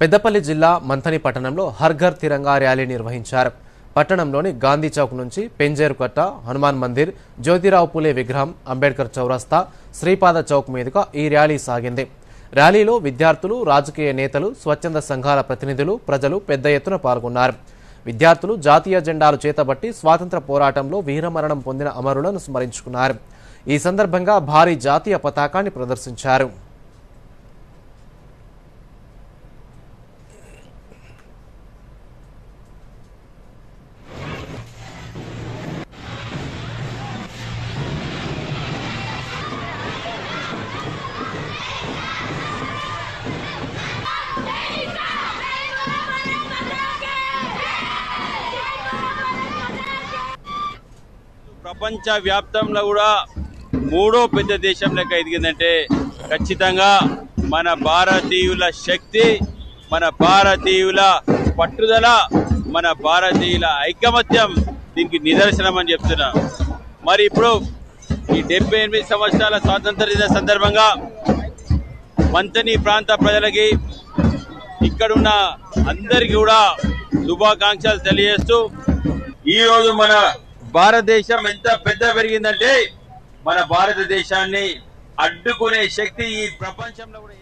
పెద్దపల్లి జిల్లా మంథని పట్టణంలో హర్ఘర్ తిరంగా ర్యాలీ నిర్వహించారు. పట్టణంలోని గాంధీ చౌక్ నుంచి పెంజేరుకట్ట హనుమాన్ మందిర్ జ్యోతిరావు పూలే విగ్రహం అంబేద్కర్ చౌరస్తా శ్రీపాద చౌక్ మీదుగా ఈ ర్యాలీ సాగింది. ర్యాలీలో విద్యార్థులు రాజకీయ నేతలు స్వచ్ఛంద సంఘాల ప్రతినిధులు ప్రజలు పెద్ద ఎత్తున పాల్గొన్నారు. విద్యార్థులు జాతీయ జెండాలు చేతబట్టి స్వాతంత్ర పోరాటంలో వీరమరణం పొందిన అమరులను స్మరించుకున్నారు. ఈ సందర్భంగా భారీ జాతీయ పతాకాన్ని ప్రదర్శించారు. ప్రపంచ వ్యాప్తంలో కూడా మూడో పెద్ద దేశం లెక్క ఎదిగిందంటే ఖచ్చితంగా మన భారతీయుల శక్తి మన భారతీయుల పట్టుదల మన భారతీయుల ఐకమత్యం దీనికి నిదర్శనం అని చెప్తున్నా. మరి ఇప్పుడు ఈ డెబ్బై ఎనిమిది సంవత్సరాల స్వాతంత్ర దిన సందర్భంగా మంతని ప్రాంత ప్రజలకి ఇక్కడున్న అందరికీ కూడా శుభాకాంక్షలు తెలియజేస్తూ ఈరోజు మన భారతదేశం ఎంత పెద్ద పెరిగిందంటే మన భారతదేశాన్ని అడ్డుకునే శక్తి ఈ ప్రపంచంలో కూడా